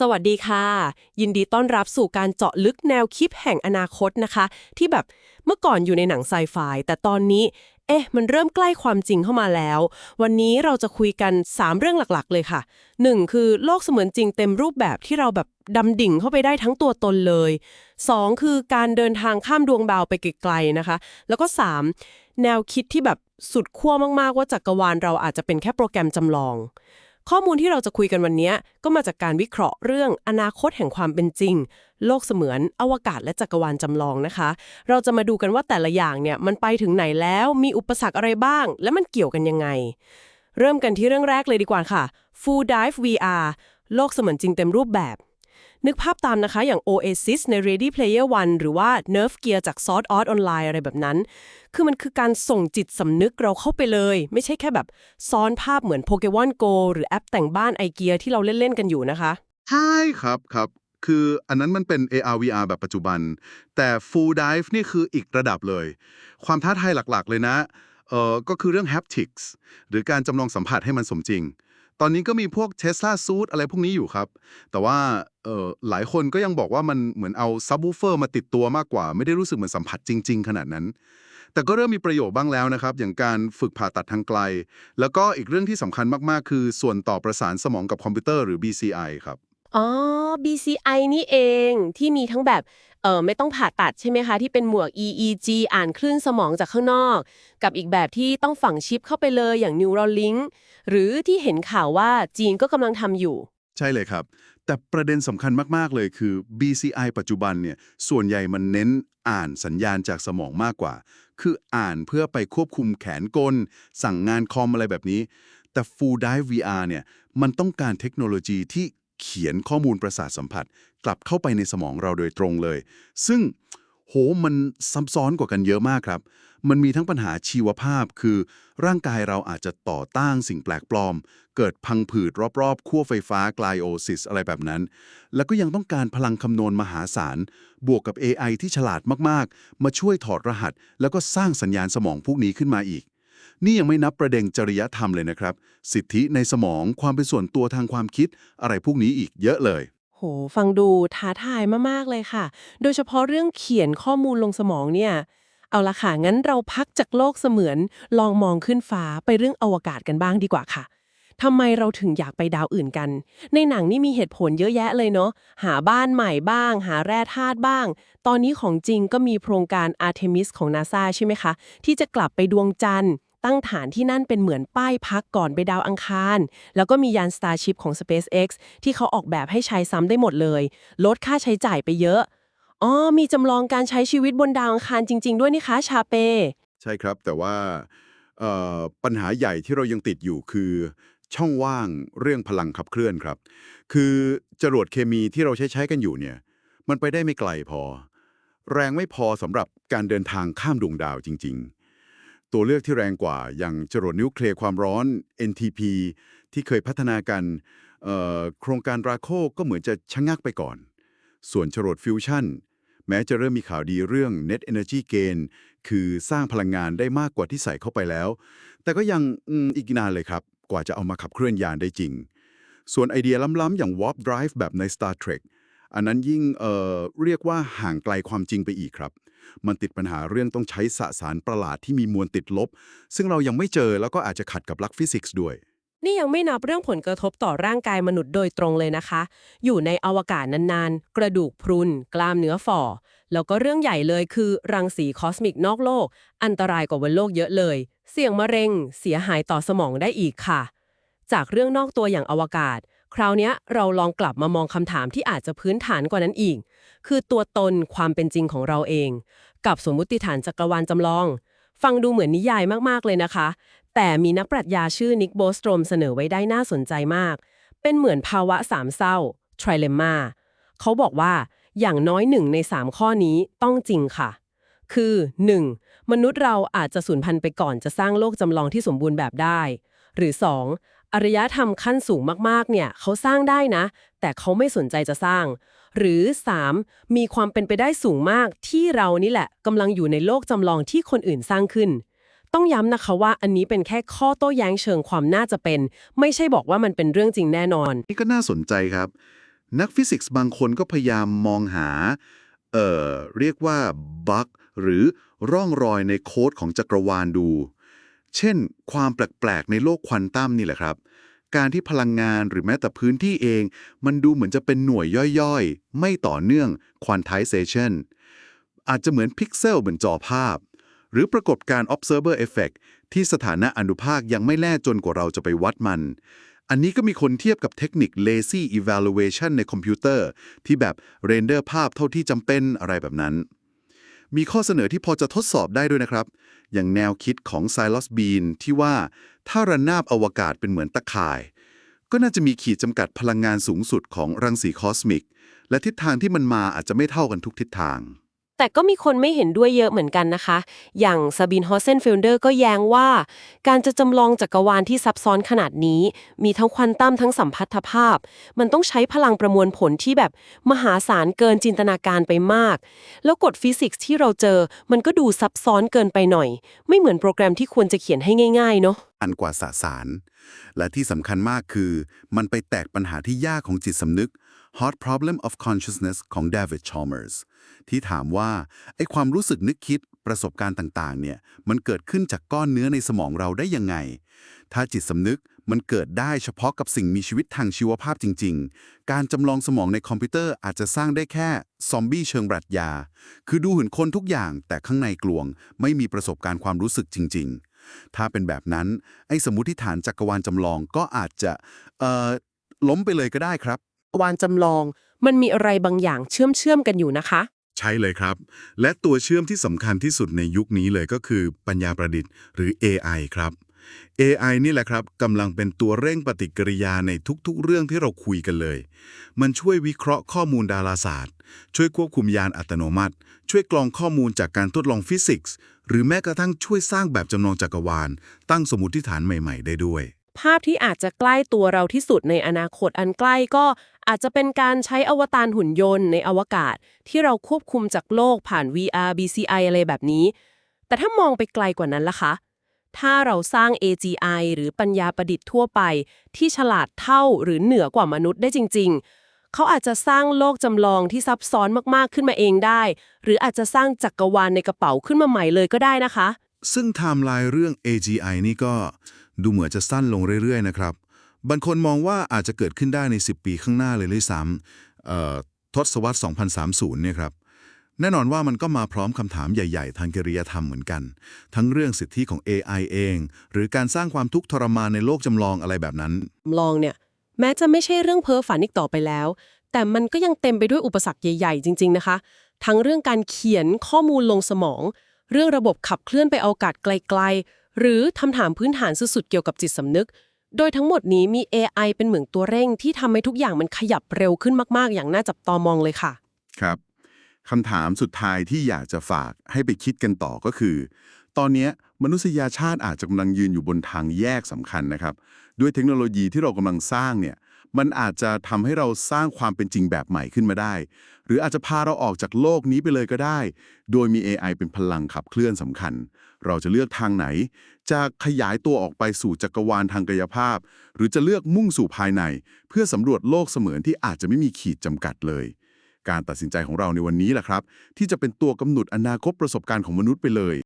สวัสดีค่ะ ยินดีต้อนรับสู่การเจาะลึกแนวคิดแห่งอนาคตนะคะ ที่แบบเมื่อก่อนอยู่ในหนังไซไฟแต่ตอนนี้ เอ๊ะ มันเริ่มใกล้ความจริงเข้ามาแล้ว วันนี้เราจะคุยกัน 3 เรื่องหลักๆ เลยค่ะ 1. คือโลกเสมือนจริงเต็มรูปแบบที่เราแบบดำดิ่งเข้าไปได้ทั้งตัวตนเลย 2. คือการเดินทางข้ามดวงดาวไปไกลๆนะคะ แล้วก็ 3. แนวคิดที่แบบสุดขั้วมากๆว่าจักรวาลเราอาจจะเป็นแค่โปรแกรมจำลอง ข้อมูลที่เราจะคุยกันวันนี้ก็มาจากการวิเคราะห์เรื่องอนาคตแห่งความเป็นจริง โลกเสมือน อวกาศและจักรวาลจำลองนะคะ เราจะมาดูกันว่าแต่ละอย่างเนี่ยมันไปถึงไหนแล้ว มีอุปสรรคอะไรบ้าง และมันเกี่ยวกันยังไง เริ่มกันที่เรื่องแรกเลยดีกว่าค่ะ Full Dive VR โลกเสมือนจริงเต็มรูปแบบ นึกภาพตามนะคะอย่าง Oasis ใน Ready Player One หรือว่า Nerf Gear จาก Sword Art Online อะไรแบบนั้น คือมันคือการส่งจิตสำนึกเราเข้าไปเลย ไม่ใช่แค่แบบซ้อนภาพเหมือน Pokemon Go หรือแอปแต่งบ้านไอเกียที่เราเล่น ๆ กันอยู่นะคะ ใช่ครับครับ คืออันนั้นมันเป็น AR VR แบบปัจจุบัน แต่ Full Dive นี่คืออีกระดับเลย ความท้าทายหลักๆ เลยนะเออก็คือเรื่อง haptics หรือการจำลองสัมผัสให้มันสมจริง ตอนนี้ก็มีพวก Tesla Suit อะไรพวกนี้อยู่ครับ แต่ว่าเอ่อหลายคนก็ยังบอกว่ามันเหมือนเอา subwoofer มาติดตัวมากกว่า ไม่ได้รู้สึกเหมือนสัมผัสจริง ๆ ขนาดนั้น แต่ก็เริ่มมีประโยชน์บ้างแล้วนะครับ อย่างการฝึกผ่าตัดทางไกล แล้วก็อีกเรื่องที่สำคัญมากๆ คือส่วนต่อประสานสมองกับคอมพิวเตอร์หรือ BCI ครับอ๋อ BCI นี่เองที่มีทั้งแบบ เออไม่ต้องผ่าตัดใช่ไหมคะ ที่เป็นหมวก EEG อ่านคลื่นสมองจากข้างนอก กับอีกแบบที่ต้องฝังชิปเข้าไปเลยอย่าง Neuralink หรือที่เห็นข่าวว่าจีนก็กำลังทำอยู่ ใช่เลยครับ แต่ประเด็นสำคัญมาก ๆ เลยคือ BCI ปัจจุบันเนี่ยส่วนใหญ่มันเน้นอ่านสัญญาณจากสมองมากกว่า คืออ่านเพื่อไปควบคุมแขนกล สั่งงานคอมอะไรแบบนี้ แต่ Full Dive VR เนี่ยมันต้องการเทคโนโลยีที่ เขียนข้อมูลประสาทสัมผัส กลับเข้าไปในสมองเราโดยตรงเลย ซึ่งโหมันซับซ้อนกว่ากันเยอะมากครับ มันมีทั้งปัญหาชีวภาพคือ ร่างกายเราอาจจะต่อต้านสิ่งแปลกปลอม เกิดพังผืดรอบๆขั้วไฟฟ้าไกลโอซิสอะไรแบบนั้น แล้วก็ยังต้องการพลังคำนวณมหาศาล บวกกับ AI ที่ฉลาดมากๆ มาช่วยถอดรหัส แล้วก็สร้างสัญญาณสมองพวกนี้ขึ้นมาอีก นี่ยังไม่นับประเด็นจริยธรรมเลยนะครับ สิทธิในสมองความเป็นส่วนตัวทางความคิด อะไรพวกนี้อีกเยอะเลย โห ฟังดูท้าทายมาก ๆ เลยค่ะ โดยเฉพาะเรื่องเขียนข้อมูลลงสมองเนี่ย เอาละค่ะ งั้นเราพักจากโลกเสมือน ลองมองขึ้นฟ้าไปเรื่องอวกาศกันบ้างดีกว่าค่ะทำไมเราถึงอยากไปดาวอื่นกัน ในหนังนี่มีเหตุผลเยอะแยะเลยเนาะ หาบ้านใหม่บ้าง หาแร่ธาตุบ้าง ตอนนี้ของจริงก็มีโครงการ Artemis ของ NASA ใช่ไหมคะ ที่จะกลับไปดวงจันทร์ ตั้งฐานที่นั่นเป็นเหมือนป้ายพักก่อนไปดาวอังคาร แล้วก็มียาน Starship ของ SpaceX ที่เขาออกแบบให้ใช้ซ้ำได้หมดเลย ลดค่าใช้จ่ายไปเยอะ อ๋อ มีจำลองการใช้ชีวิตบนดาวอังคารจริง ๆ ด้วยนี่คะชาเป ใช่ครับ แต่ว่าปัญหาใหญ่ที่เรายังติดอยู่คือ ช่องว่างเรื่องพลังขับเคลื่อนครับ คือจรวดเคมีที่เราใช้ใช้กันอยู่เนี่ยมันไปได้ไม่ไกลพอ แรงไม่พอสำหรับการเดินทางข้ามดวงดาวจริง ๆ ตัวเลือกที่แรงกว่าอย่างจรวดนิวเคลียร์ความร้อน NTP ที่เคยพัฒนากันโครงการราโคก็เหมือนจะชะงักไปก่อน ส่วนจรวดฟิวชั่นแม้จะเริ่มมีข่าวดีเรื่อง Net Energy Gain คือสร้างพลังงานได้มากกว่าที่ใส่เข้าไปแล้ว แต่ก็ยังอ,อีกนานเลยครับ กว่าจะเอามาขับเคลื่อนยานได้จริง ส่วนไอเดียล้ำๆอย่าง Warp Drive แบบใน Star Trek อันนั้นยิ่งเเรียกว่าห่างไกลความจริงไปอีกครับ มันติดปัญหาเรื่องต้องใช้สสารประหลาดที่มีมวลติดลบ ซึ่งเรายังไม่เจอแล้วก็อาจจะขัดกับหลักฟิสิกส์ด้วย นี่ยังไม่นับเรื่องผลกระทบต่อร่างกายมนุษย์โดยตรงเลยนะคะ อยู่ในอวกาศนานๆ กระดูกพรุน กล้ามเนื้อฝ่อ แล้วก็เรื่องใหญ่เลยคือ รังสีคอสมิกนอกโลก อันตรายกว่าบนโลกเยอะเลย เสี่ยงมะเร็ง เสียหายต่อสมองได้อีกค่ะ จากเรื่องนอกตัวอย่างอวกาศ คราวนี้เราลองกลับมามองคำถามที่อาจจะพื้นฐานกว่านั้นอีก คือตัวตนความเป็นจริงของเราเอง กับสมมุติฐานจักรวาลจำลอง ฟังดูเหมือนนิยายมากๆเลยนะคะ แต่มีนักปรัชญาชื่อนิกโบสโตรมเสนอไว้ได้น่าสนใจมาก เป็นเหมือนภาวะสามเศร้า trilemma เขาบอกว่าอย่างน้อยหนึ่งในสามข้อนี้ต้องจริงค่ะ คือ 1. มนุษย์เราอาจจะสูญพันธุ์ไปก่อนจะสร้างโลกจำลองที่สมบูรณ์แบบได้ หรือ 2. อารยธรรมขั้นสูงมากๆ เนี่ยเขาสร้างได้นะ แต่เขาไม่สนใจจะสร้าง หรือ 3. มีความเป็นไปได้สูงมากที่เรานี่แหละกำลังอยู่ในโลกจำลองที่คนอื่นสร้างขึ้น ต้องย้ำนะคะว่าอันนี้เป็นแค่ข้อโต้แย้งเชิงความน่าจะเป็น ไม่ใช่บอกว่ามันเป็นเรื่องจริงแน่นอน นี่ก็น่าสนใจครับ นักฟิสิกส์บางคนก็พยายามมองหา เอ่อ เรียกว่าบั๊กหรือร่องรอยในโค้ดของจักรวาลดู เช่น ความแปลกๆ ในโลกควอนตัมนี่แหละครับ การที่พลังงานหรือแม้แต่พื้นที่เอง มันดูเหมือนจะเป็นหน่วยย่อยๆ ไม่ต่อเนื่อง quantization อาจจะเหมือนพิกเซลบนจอภาพ หรือปรากฏการณ์ observer effect ที่สถานะอนุภาคยังไม่แน่จนกว่าเราจะไปวัดมัน อันนี้ก็มีคนเทียบกับเทคนิค lazy evaluation ในคอมพิวเตอร์ ที่แบบเรนเดอร์ภาพเท่าที่จำเป็นอะไรแบบนั้น มีข้อเสนอที่พอจะทดสอบได้ด้วยนะครับ อย่างแนวคิดของไซลอสบีนที่ว่าถ้าระนาบอวกาศเป็นเหมือนตะข่าย ก็น่าจะมีขีดจำกัดพลังงานสูงสุดของรังสีคอสมิก และทิศทางที่มันมาอาจจะไม่เท่ากันทุกทิศทาง แต่ก็มีคนไม่เห็นด้วยเยอะเหมือนกันนะคะ อย่างซาบินฮอสเซนฟิลเดอร์ก็แย้งว่า การจะจำลองจักรวาลที่ซับซ้อนขนาดนี้ มีทั้งควอนตัมทั้งสัมพัทธภาพ มันต้องใช้พลังประมวลผลที่แบบมหาศาลเกินจินตนาการไปมาก แล้วกฎฟิสิกส์ที่เราเจอ มันก็ดูซับซ้อนเกินไปหน่อย ไม่เหมือนโปรแกรมที่ควรจะเขียนให้ง่ายๆเนาะอันกว่าสสาร และที่สำคัญมากคือ มันไปแตกปัญหาที่ยากของจิตสำนึก Hot Problem of Consciousness ของ David Chalmers ที่ถามว่าไอ้ความรู้สึกนึกคิดประสบการณ์ต่างๆ เนี่ย มันเกิดขึ้นจากก้อนเนื้อในสมองเราได้ยังไง ถ้าจิตสำนึกมันเกิดได้เฉพาะกับสิ่งมีชีวิตทางชีวภาพจริง ๆ การจำลองสมองในคอมพิวเตอร์อาจจะสร้างได้แค่ซอมบี้เชิงปรัชญา คือดูเห็นคนทุกอย่างแต่ข้างในกลวง ไม่มีประสบการณ์ความรู้สึกจริง ๆ ถ้าเป็นแบบนั้น ไอ้สมมติฐานจักรวาลจำลองก็อาจจะเอ่อล้มไปเลยก็ได้ครับ วานจำลองมันมีอะไรบางอย่างเชื่อมเชื่อมๆกันอยู่นะคะ ใช่เลยครับ และตัวเชื่อมที่สำคัญที่สุดในยุคนี้เลยก็คือปัญญาประดิษฐ์หรือ AI ครับ AI นี่แหละครับกำลังเป็นตัวเร่งปฏิกิริยาในทุกๆ เรื่องที่เราคุยกันเลย มันช่วยวิเคราะห์ข้อมูลดาราศาสตร์ ช่วยควบคุมยานอัตโนมัติ ช่วยกรองข้อมูลจากการทดลองฟิสิกส์ หรือแม้กระทั่งช่วยสร้างแบบจำลองจักรวาล ตั้งสมมติฐานใหม่ๆ ได้ด้วย ภาพที่อาจจะใกล้ตัวเราที่สุดในอนาคตอันใกล้ก็อาจจะเป็นการใช้อวตารหุ่นยนต์ในอวกาศ ที่เราควบคุมจากโลกผ่าน VR BCI อะไรแบบนี้ แต่ถ้ามองไปไกลกว่านั้นล่ะคะ ถ้าเราสร้าง AGI หรือปัญญาประดิษฐ์ทั่วไป ที่ฉลาดเท่าหรือเหนือกว่ามนุษย์ได้จริง ๆ เขาอาจจะสร้างโลกจำลองที่ซับซ้อนมากๆขึ้นมาเองได้ หรืออาจจะสร้างจักรวาลในกระเป๋าขึ้นมาใหม่เลยก็ได้นะคะ ซึ่งไทม์ไลน์เรื่อง AGI นี่ก็ดูเหมือนจะสั้นลงเรื่อยๆนะครับบางคนมองว่าอาจจะเกิดขึ้นได้ใน 10 ปีข้างหน้าเลยด้วยซ้ำทศวรรษ 2030 เนี่ยครับ แน่นอนว่ามันก็มาพร้อมคำถามใหญ่ๆ ทางจริยธรรมเหมือนกัน ทั้งเรื่องสิทธิของ AI เอง หรือการสร้างความทุกข์ทรมานในโลกจำลองอะไรแบบนั้นจำลองเนี่ย แม้จะไม่ใช่เรื่องเพ้อฝันอีกต่อไปแล้ว แต่มันก็ยังเต็มไปด้วยอุปสรรคใหญ่ๆ จริง ๆ นะคะ ทั้งเรื่องการเขียนข้อมูลลงสมอง เรื่องระบบขับเคลื่อนไปอวกาศไกล ๆ หรือคำถามพื้นฐานสุดๆเกี่ยวกับจิตสำนึก โดยทั้งหมดนี้มี AI เป็นเหมือนตัวเร่งที่ทำให้ทุกอย่างมันขยับเร็วขึ้นมากๆ อย่างน่าจับตามองเลยค่ะ ครับ คำถามสุดท้ายที่อยากจะฝากให้ไปคิดกันต่อก็คือ ตอนนี้มนุษยชาติอาจจะกำลังยืนอยู่บนทางแยกสำคัญนะครับ ด้วยเทคโนโลยีที่เรากำลังสร้างเนี่ยมันอาจจะทำให้เราสร้างความเป็นจริงแบบใหม่ขึ้นมาได้ หรืออาจจะพาเราออกจากโลกนี้ไปเลยก็ได้ โดยมี AI เป็นพลังขับเคลื่อนสำคัญ เราจะเลือกทางไหน จะขยายตัวออกไปสู่จักรวาลทางกายภาพ หรือจะเลือกมุ่งสู่ภายใน เพื่อสำรวจโลกเสมือนที่อาจจะไม่มีขีดจำกัดเลย การตัดสินใจของเราในวันนี้แหละครับ ที่จะเป็นตัวกำหนดอนาคตประสบการณ์ของมนุษย์ไปเลย